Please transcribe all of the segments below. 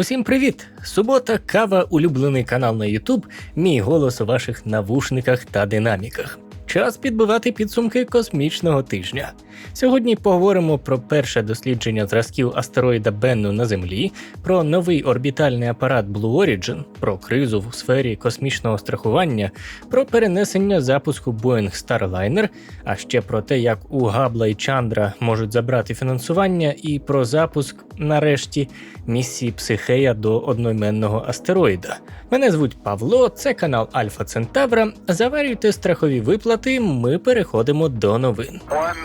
Усім привіт! Субота, кава, улюблений канал на YouTube, мій голос у ваших навушниках та динаміках. Час підбивати підсумки космічного тижня. Сьогодні поговоримо про перше дослідження зразків астероїда Бенну на Землі, про новий орбітальний апарат Blue Origin, про кризу в сфері космічного страхування, про перенесення запуску Boeing Starliner, а ще про те, як у Габла і Чандра можуть забрати фінансування, і про запуск, нарешті, місії Психея до одноіменного астероїда. Мене звуть Павло, це канал Альфа Центавра. Заварюйте страхові виплати. Ми переходимо до новин. Man.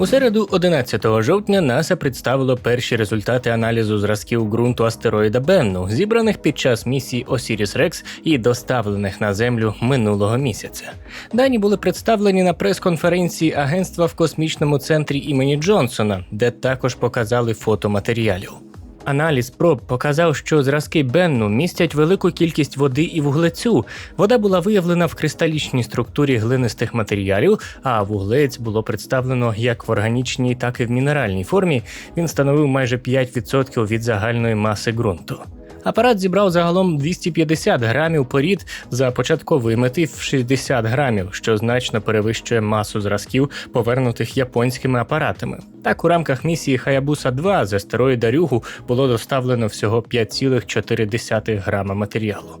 У середу, 11 жовтня, НАСА представило перші результати аналізу зразків ґрунту астероїда Бенну, зібраних під час місії Osiris Rex і доставлених на землю минулого місяця. Дані були представлені на прес-конференції агентства в космічному центрі імені Джонсона, де також показали фото матеріалів. Аналіз проб показав, що зразки Бенну містять велику кількість води і вуглецю. Вода була виявлена в кристалічній структурі глинистих матеріалів, а вуглець було представлено як в органічній, так і в мінеральній формі. Він становив майже 5% від загальної маси ґрунту. Апарат зібрав загалом 250 грамів порід за початковий в 60 грамів, що значно перевищує масу зразків, повернутих японськими апаратами. Так, у рамках місії Хаябуса 2 з астероїда Рюгу було доставлено всього 5,4 грама матеріалу.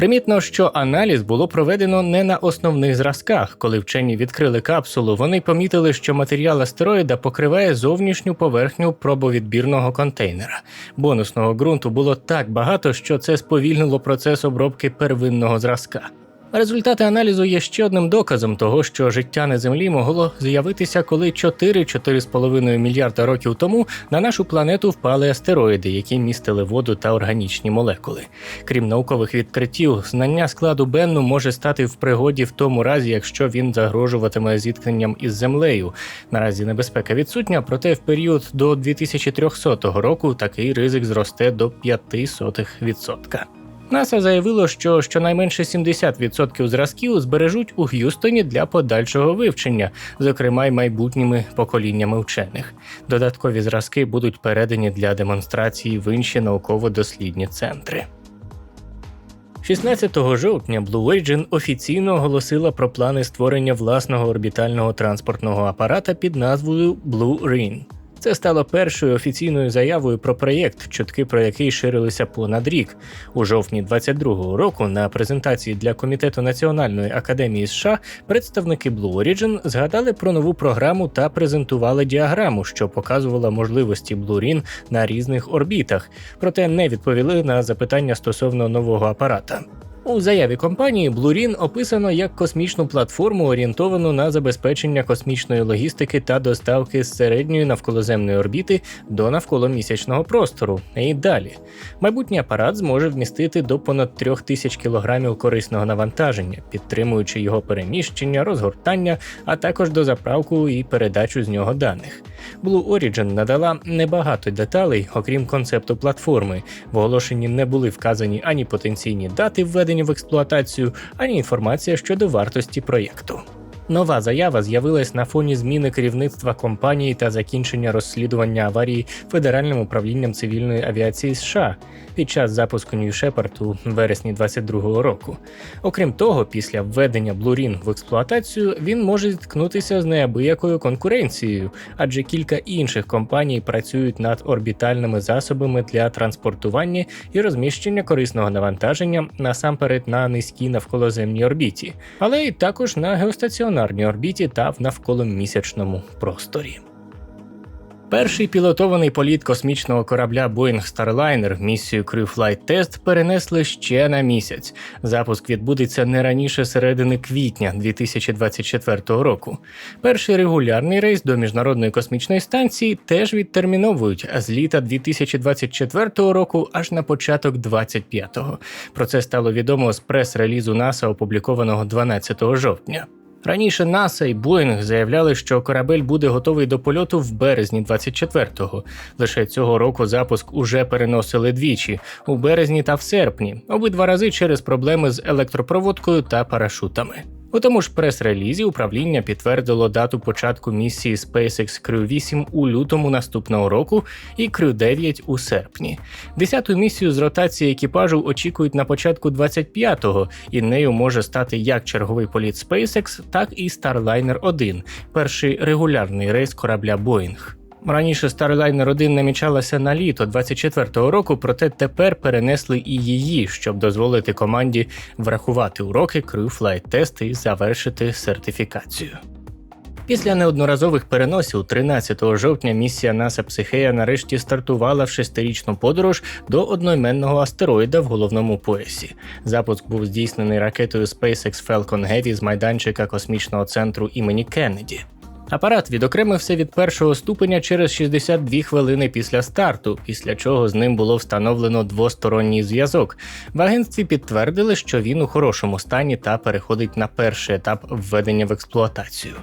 Примітно, що аналіз було проведено не на основних зразках. Коли вчені відкрили капсулу, вони помітили, що матеріал астероїда покриває зовнішню поверхню пробовідбірного контейнера. Бонусного ґрунту було так багато, що це сповільнило процес обробки первинного зразка. Результати аналізу є ще одним доказом того, що життя на землі могло з'явитися, коли 4-4,5 мільярда років тому на нашу планету впали астероїди, які містили воду та органічні молекули. Крім наукових відкриттів, знання складу Бенну може стати в пригоді в тому разі, якщо він загрожуватиме зіткненням із землею. Наразі небезпека відсутня, проте в період до 2300 року такий ризик зросте до 0,05%. НАСА заявило, що щонайменше 70% зразків збережуть у Г'юстоні для подальшого вивчення, зокрема й майбутніми поколіннями вчених. Додаткові зразки будуть передані для демонстрації в інші науково-дослідні центри. 16 жовтня Blue Origin офіційно оголосила про плани створення власного орбітального транспортного апарата під назвою Blue Ring. Це стало першою офіційною заявою про проєкт, чутки про який ширилися понад рік. У жовтні 22-го року на презентації для комітету Національної академії США представники Blue Origin згадали про нову програму та презентували діаграму, що показувала можливості Origin на різних орбітах, проте не відповіли на запитання стосовно нового апарата. У заяві компанії Blurin описано як космічну платформу, орієнтовану на забезпечення космічної логістики та доставки з середньої навколоземної орбіти до навколомісячного простору. І далі майбутній апарат зможе вмістити до понад 3000 кг корисного навантаження, підтримуючи його переміщення, розгортання, а також дозаправку і передачу з нього даних. Blue Origin надала небагато деталей, окрім концепту платформи. В оголошенні не були вказані ані потенційні дати введення в експлуатацію, ані інформація щодо вартості проєкту. Нова заява з'явилась на фоні зміни керівництва компанії та закінчення розслідування аварії Федеральним управлінням цивільної авіації США під час запуску New Shepard у вересні 2022 року. Окрім того, після введення Blue Ring в експлуатацію він може зіткнутися з неабиякою конкуренцією, адже кілька інших компаній працюють над орбітальними засобами для транспортування і розміщення корисного навантаження насамперед на низькій навколоземній орбіті, але й також на геостаціонарній орбіті та в навколомісячному просторі. Перший пілотований політ космічного корабля Boeing Starliner місію Crew Flight Test перенесли ще на місяць. Запуск відбудеться не раніше середини квітня 2024 року. Перший регулярний рейс до міжнародної космічної станції теж відтерміновують з літа 2024 року аж на початок 25-го. Про це стало відомо з прес-релізу НАСА, опублікованого 12 жовтня. Раніше НАСА і Боїнг заявляли, що корабель буде готовий до польоту в березні 24-го. Лише цього року запуск уже переносили двічі у березні та в серпні, обидва рази через проблеми з електропроводкою та парашутами. У тому ж прес-релізі управління підтвердило дату початку місії SpaceX Crew 8 у лютому наступного року і Crew 9 у серпні. Десяту місію з ротації екіпажу очікують на початку 25-го, і нею може стати як черговий політ SpaceX, так і Starliner 1, перший регулярний рейс корабля Boeing. Раніше Starliner 1 намічалася на літо 24-го року, проте тепер перенесли і її, щоб дозволити команді врахувати уроки Flight Test і завершити сертифікацію. Після неодноразових переносів 13 жовтня місія NASA Психея нарешті стартувала в шестирічну подорож до одноіменного астероїда в головному поясі. Запуск був здійснений ракетою SpaceX Falcon Heavy з майданчика космічного центру імені Кеннеді. Апарат відокремився від першого ступеня через 62 хвилини після старту, після чого з ним було встановлено двосторонній зв'язок. В агентстві підтвердили, що він у хорошому стані та переходить на перший етап введення в експлуатацію.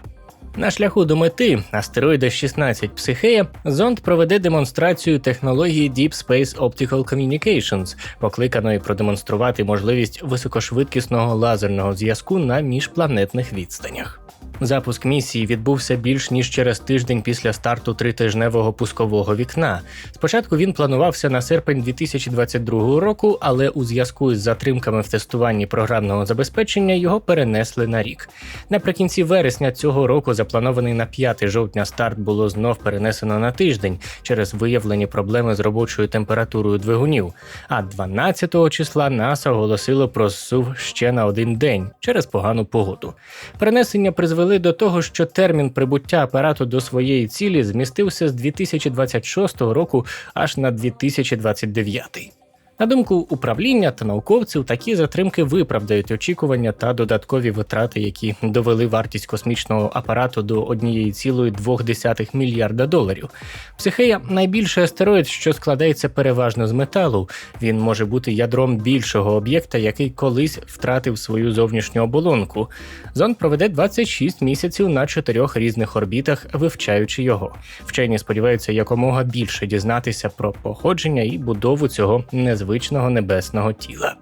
На шляху до мети астероїда 16 Психея зонд проведе демонстрацію технології Deep Space Optical Communications, покликаної продемонструвати можливість високошвидкісного лазерного зв'язку на міжпланетних відстанях. Запуск місії відбувся більш ніж через тиждень після старту тритижневого пускового вікна. Спочатку він планувався на серпень 2022 року, але у зв'язку із затримками в тестуванні програмного забезпечення його перенесли на рік. Наприкінці вересня цього року запланований на 5 жовтня старт було знов перенесено на тиждень через виявлені проблеми з робочою температурою двигунів. А 12 числа НАСА оголосило про зсув ще на один день через погану погоду. Перенесення призвели до того, що термін прибуття апарату до своєї цілі змістився з 2026 року аж на 2029. На думку управління та науковців, такі затримки виправдають очікування та додаткові витрати, які довели вартість космічного апарату до 1,2 мільярда доларів. Психея найбільший астероїд, що складається переважно з металу. Він може бути ядром більшого об'єкта, який колись втратив свою зовнішню оболонку. Зонд проведе 26 місяців на чотирьох різних орбітах, вивчаючи його. Вчені сподіваються якомога більше дізнатися про походження і будову цього незвичного небесного тіла.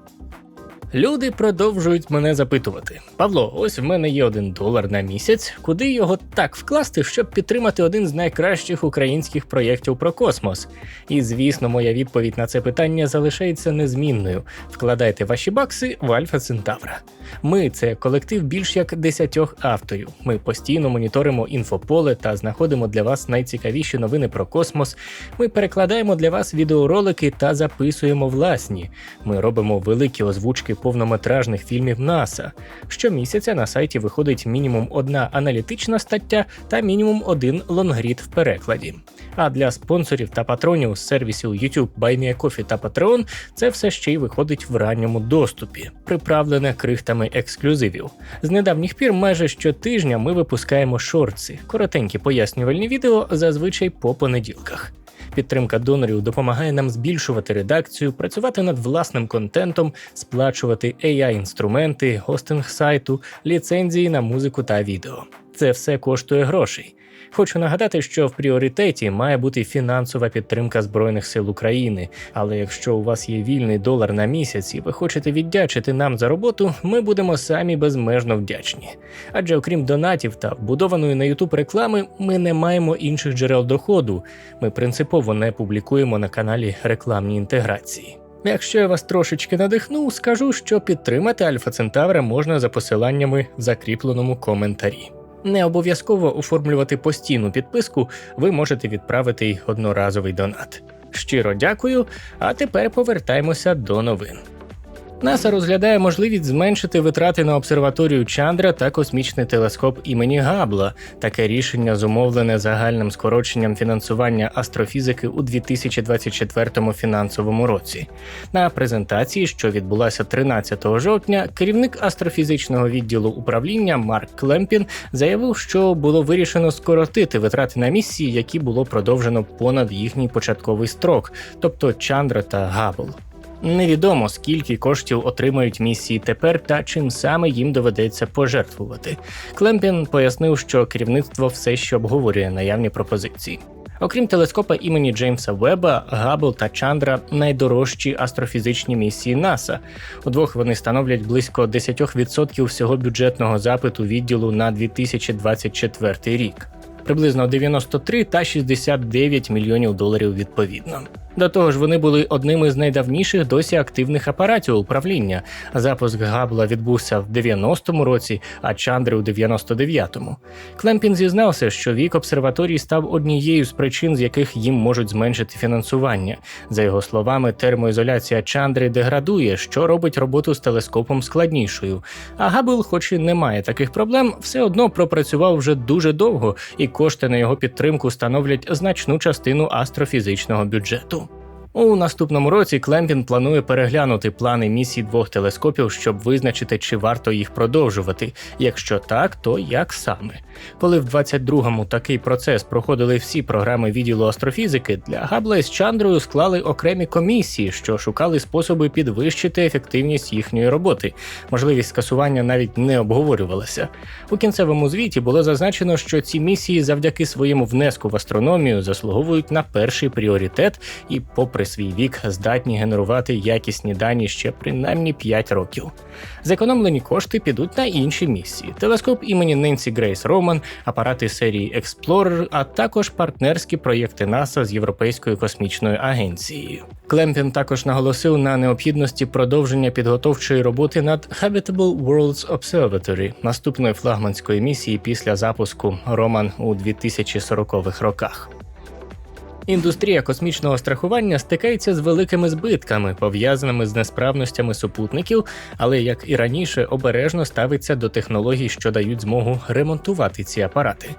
Люди продовжують мене запитувати: Павло, ось в мене є один долар на місяць, куди його так вкласти, щоб підтримати один з найкращих українських проєктів про космос. І звісно, моя відповідь на це питання залишається незмінною. Вкладайте ваші бакси в Альфа Центавра. Ми це колектив більш як десятьох авторів. Ми постійно моніторимо інфополе та знаходимо для вас найцікавіші новини про космос. Ми перекладаємо для вас відеоролики та записуємо власні. Ми робимо великі озвучки повнометражних фільмів НАСА. Щомісяця на сайті виходить мінімум одна аналітична стаття та мінімум один лонгрід в перекладі. А для спонсорів та патронів з сервісів YouTube, BuyMeACoffee та Patreon це все ще й виходить в ранньому доступі, приправлене крихтами ексклюзивів. З недавніх пір майже щотижня ми випускаємо шорти, коротенькі пояснювальні відео, зазвичай по понеділках. Підтримка донорів допомагає нам збільшувати редакцію, працювати над власним контентом, сплачувати AI-інструменти, гостинг сайту, ліцензії на музику та відео. Це все коштує грошей. Хочу нагадати, що в пріоритеті має бути фінансова підтримка Збройних сил України. Але якщо у вас є вільний долар на місяць і ви хочете віддячити нам за роботу, ми будемо самі безмежно вдячні. Адже окрім донатів та вбудованої на YouTube реклами, ми не маємо інших джерел доходу. Ми принципово не публікуємо на каналі рекламні інтеграції. Якщо я вас трошечки надихну, скажу, що підтримати Альфа Центавра можна за посиланнями в закріпленому коментарі. Не обов'язково оформлювати постійну підписку, ви можете відправити й одноразовий донат. Щиро дякую, а тепер повертаємося до новин. НАСА розглядає можливість зменшити витрати на обсерваторію Чандра та космічний телескоп імені Габла. Таке рішення зумовлене загальним скороченням фінансування астрофізики у 2024 фінансовому році. На презентації, що відбулася 13 жовтня, керівник астрофізичного відділу управління Марк Клемпін заявив, що було вирішено скоротити витрати на місії, які було продовжено понад їхній початковий строк, тобто Чандра та Габл. Невідомо скільки коштів отримають місії тепер та чим саме їм доведеться пожертвувати. Клемпін пояснив, що керівництво все ще обговорює наявні пропозиції. Окрім телескопа імені Джеймса Веба, Габл та Чандра найдорожчі астрофізичні місії НАСА. Удвох вони становлять близько 10% всього бюджетного запиту відділу на 2024 рік. Приблизно 93 та 69 мільйонів доларів відповідно. До того ж, вони були одним із найдавніших досі активних апаратів управління. Запуск Габла відбувся в 90-му році, а Чандри у 99-му. Клемпін зізнався, що вік обсерваторій став однією з причин, з яких їм можуть зменшити фінансування. За його словами, термоізоляція Чандри деградує, що робить роботу з телескопом складнішою. А Габл, хоч і не має таких проблем, все одно пропрацював вже дуже довго, і кошти на його підтримку становлять значну частину астрофізичного бюджету. У наступному році Клемпін планує переглянути плани місій двох телескопів, щоб визначити, чи варто їх продовжувати. Якщо так, то як саме. Коли в 22-му такий процес проходили всі програми відділу астрофізики, для Габла з Чандрою склали окремі комісії, що шукали способи підвищити ефективність їхньої роботи. Можливість скасування навіть не обговорювалася. У кінцевому звіті було зазначено, що ці місії завдяки своєму внеску в астрономію заслуговують на перший пріоритет і, попри свій вік, здатні генерувати якісні дані ще принаймні 5 років. Зекономлені кошти підуть на інші місії: телескоп імені Ненсі Грейс Роман, апарати серії Explorer, а також партнерські проєкти НАСА з Європейською космічною агенцією. Клемпін також наголосив на необхідності продовження підготовчої роботи над Habitable Worlds Observatory, наступної флагманської місії після запуску Роман у 2040-х роках. Індустрія космічного страхування стикається з великими збитками, пов'язаними з несправностями супутників, але як і раніше обережно ставиться до технологій, що дають змогу ремонтувати ці апарати.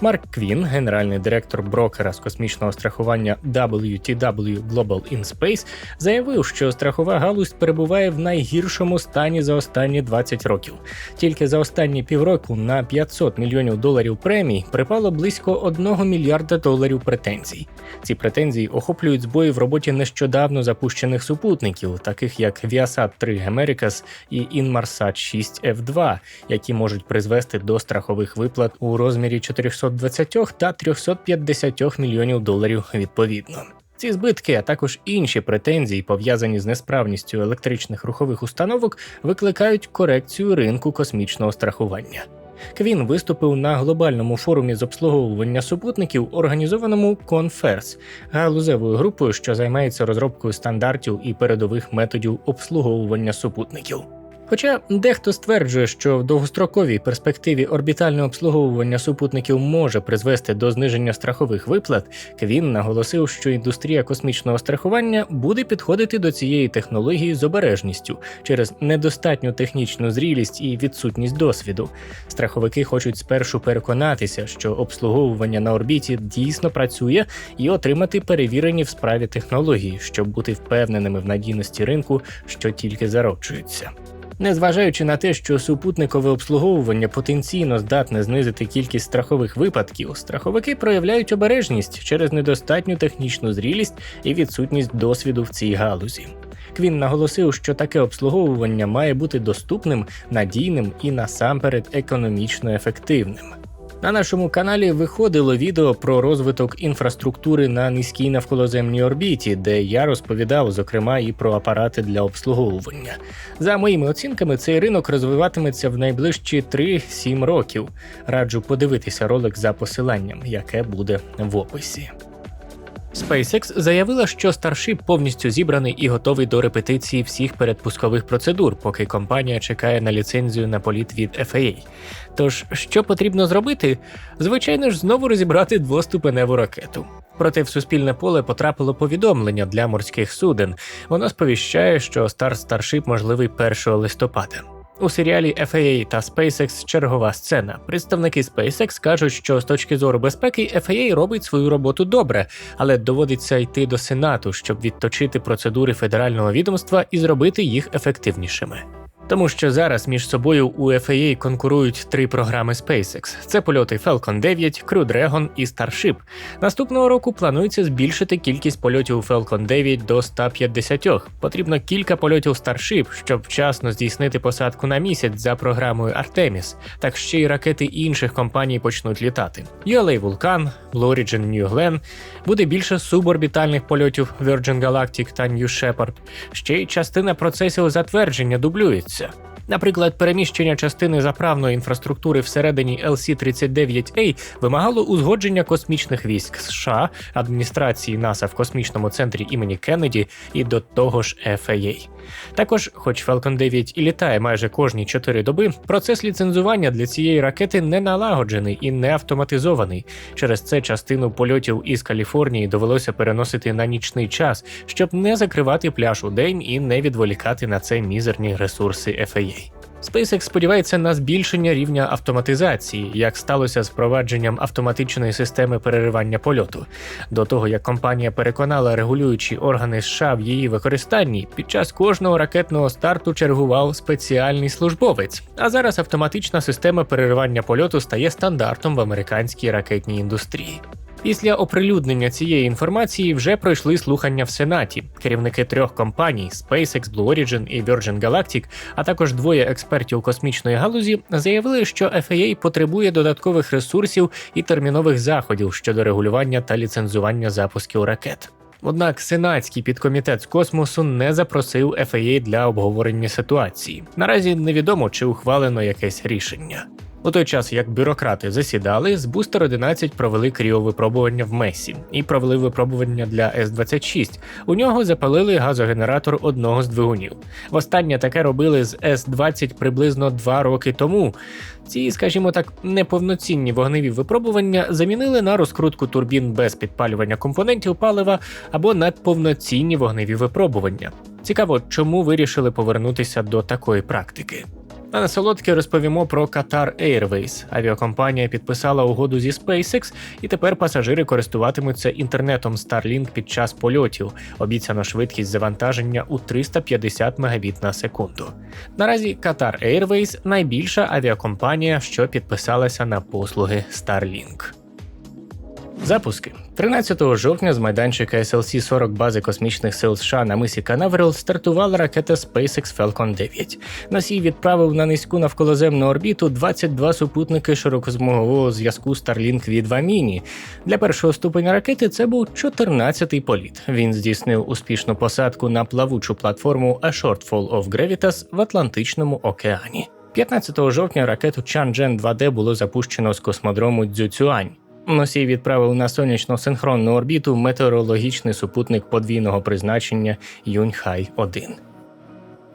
Марк Квін, генеральний директор брокера з космічного страхування WTW Global in Space, заявив, що страхова галузь перебуває в найгіршому стані за останні 20 років. Тільки за останні півроку на 500 мільйонів доларів премій припало близько 1 мільярда доларів претензій. Ці претензії охоплюють збої в роботі нещодавно запущених супутників, таких як Viasat 3 Americas і Inmarsat 6 F2, які можуть призвести до страхових виплат у розмірі 420 та 350 мільйонів доларів відповідно. Ці збитки, а також інші претензії, пов'язані з несправністю електричних рухових установок, викликають корекцію ринку космічного страхування. Квін виступив на глобальному форумі з обслуговування супутників, організованому Конферс, галузевою групою, що займається розробкою стандартів і передових методів обслуговування супутників. Хоча дехто стверджує, що в довгостроковій перспективі орбітальне обслуговування супутників може призвести до зниження страхових виплат, Квін наголосив, що індустрія космічного страхування буде підходити до цієї технології з обережністю через недостатню технічну зрілість і відсутність досвіду. Страховики хочуть спершу переконатися, що обслуговування на орбіті дійсно працює, і отримати перевірені в справі технології, щоб бути впевненими в надійності ринку, що тільки зароджується. Незважаючи на те, що супутникове обслуговування потенційно здатне знизити кількість страхових випадків, страховики проявляють обережність через недостатню технічну зрілість і відсутність досвіду в цій галузі. Квін наголосив, що таке обслуговування має бути доступним, надійним і насамперед економічно ефективним. На нашому каналі виходило відео про розвиток інфраструктури на низькій навколоземній орбіті, де я розповідав, зокрема, і про апарати для обслуговування. За моїми оцінками, цей ринок розвиватиметься в найближчі 3-7 років. Раджу подивитися ролик за посиланням, яке буде в описі. SpaceX заявила, що Starship повністю зібраний і готовий до репетиції всіх передпускових процедур, поки компанія чекає на ліцензію на політ від FAA. Тож, що потрібно зробити? Звичайно ж, знову розібрати двоступеневу ракету. Проте в суспільне поле потрапило повідомлення для морських суден. Воно сповіщає, що старт Starship можливий 1 листопада. У серіалі FAA та SpaceX чергова сцена. Представники SpaceX кажуть, що з точки зору безпеки FAA робить свою роботу добре, але доводиться йти до Сенату, щоб відточити процедури федерального відомства і зробити їх ефективнішими. Тому що зараз між собою у FAA конкурують три програми SpaceX: це польоти Falcon 9, Crew Dragon і Starship. Наступного року планується збільшити кількість польотів Falcon 9 до 150. Потрібно кілька польотів Starship, щоб вчасно здійснити посадку на місяць за програмою Artemis. Так ще й ракети інших компаній почнуть літати. ULA Vulcan, Blue Origin New Glenn, буде більше суборбітальних польотів Virgin Galactic та New Shepard. Ще й частина процесів затвердження дублюється подобається. Наприклад, переміщення частини заправної інфраструктури всередині LC-39A вимагало узгодження космічних військ США, адміністрації НАСА в космічному центрі імені Кеннеді і до того ж FAA. Також, хоч Falcon 9 і літає майже кожні 4 доби, процес ліцензування для цієї ракети не налагоджений і не автоматизований. Через це частину польотів із Каліфорнії довелося переносити на нічний час, щоб не закривати пляж у день і не відволікати на це мізерні ресурси FAA. SpaceX сподівається на збільшення рівня автоматизації, як сталося з впровадженням автоматичної системи переривання польоту. До того як компанія переконала регулюючі органи США в її використанні, під час кожного ракетного старту чергував спеціальний службовець. А зараз автоматична система переривання польоту стає стандартом в американській ракетній індустрії. Після оприлюднення цієї інформації вже пройшли слухання в Сенаті. Керівники трьох компаній SpaceX, Blue Origin і Virgin Galactic, а також двоє експертів космічної галузі, заявили, що FAA потребує додаткових ресурсів і термінових заходів щодо регулювання та ліцензування запусків ракет. Однак сенатський підкомітет з космосу не запросив FAA для обговорення ситуації. Наразі невідомо, чи ухвалено якесь рішення. У той час, як бюрократи засідали, з Booster 11 провели кріовипробування в Месі і провели випробування для С-26. У нього запалили газогенератор одного з двигунів. Востаннє таке робили з С-20 приблизно два роки тому. Ці, скажімо так, неповноцінні вогневі випробування замінили на розкрутку турбін без підпалювання компонентів палива або на повноцінні вогневі випробування. Цікаво, чому вирішили повернутися до такої практики. А на солодке розповімо про Qatar Airways. Авіакомпанія підписала угоду зі SpaceX, і тепер пасажири користуватимуться інтернетом Starlink під час польотів. Обіцяно швидкість завантаження у 350 Мбіт на секунду. Наразі Qatar Airways найбільша авіакомпанія, що підписалася на послуги Starlink. Запуски 13 жовтня з майданчика SLC-40 бази космічних сил США на мисі Канаверал стартувала ракета SpaceX Falcon 9. Носій відправив на низьку навколоземну орбіту 22 супутники широкозмогового зв'язку Starlink V2 Mini. Для першого ступеня ракети це був 14-й політ. Він здійснив успішну посадку на плавучу платформу A Shortfall of Gravitas в Атлантичному океані. 15 жовтня ракету Чанчжен 2D було запущено з космодрому Цзюцюань. Носій відправив на сонячно синхронну орбіту метеорологічний супутник подвійного призначення Юньхай 1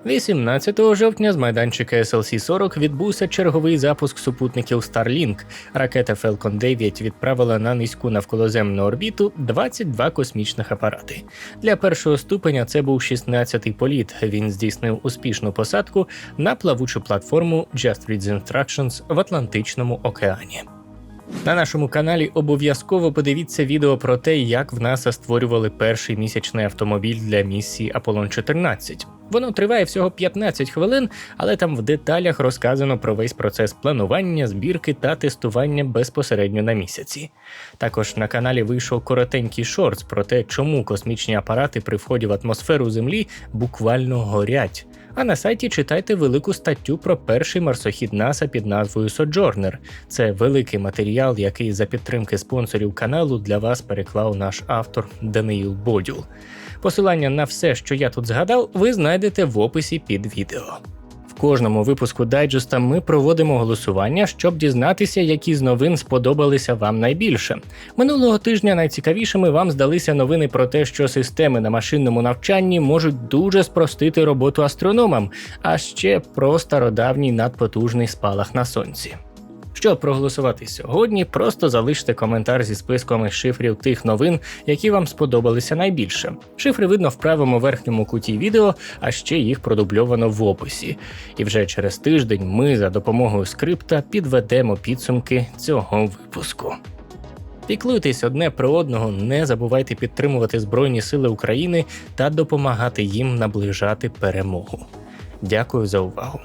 18 жовтня з майданчика SLC-40 відбувся черговий запуск супутників Starlink. Ракета Falcon 9 відправила на низьку навколоземну орбіту 22 космічних апарати. Для першого ступеня це був 16-й політ. Він здійснив успішну посадку на плавучу платформу Just Read Instructions в Атлантичному океані. На нашому каналі обов'язково подивіться відео про те, як в НАСА створювали перший місячний автомобіль для місії Аполлон 14. Воно триває всього 15 хвилин, але там в деталях розказано про весь процес планування, збірки та тестування безпосередньо на місяці. Також на каналі вийшов коротенький шортс про те, чому космічні апарати при вході в атмосферу Землі буквально горять. А на сайті читайте велику статтю про перший марсохід НАСА під назвою Sojourner. Це великий матеріал, який за підтримки спонсорів каналу для вас переклав наш автор Даниїл Бодюл. Посилання на все, що я тут згадав, ви знайдете в описі під відео. Кожному випуску дайджеста ми проводимо голосування, щоб дізнатися, які з новин сподобалися вам найбільше. Минулого тижня найцікавішими вам здалися новини про те, що системи на машинному навчанні можуть дуже спростити роботу астрономам, а ще про стародавній надпотужний спалах на сонці. Щоб проголосувати сьогодні, просто залиште коментар зі списком із шифрів тих новин, які вам сподобалися найбільше. Шифри видно в правому верхньому куті відео, а ще їх продубльовано в описі. І вже через тиждень ми за допомогою скрипта підведемо підсумки цього випуску. Піклуйтесь одне про одного, не забувайте підтримувати Збройні Сили України та допомагати їм наближати перемогу. Дякую за увагу.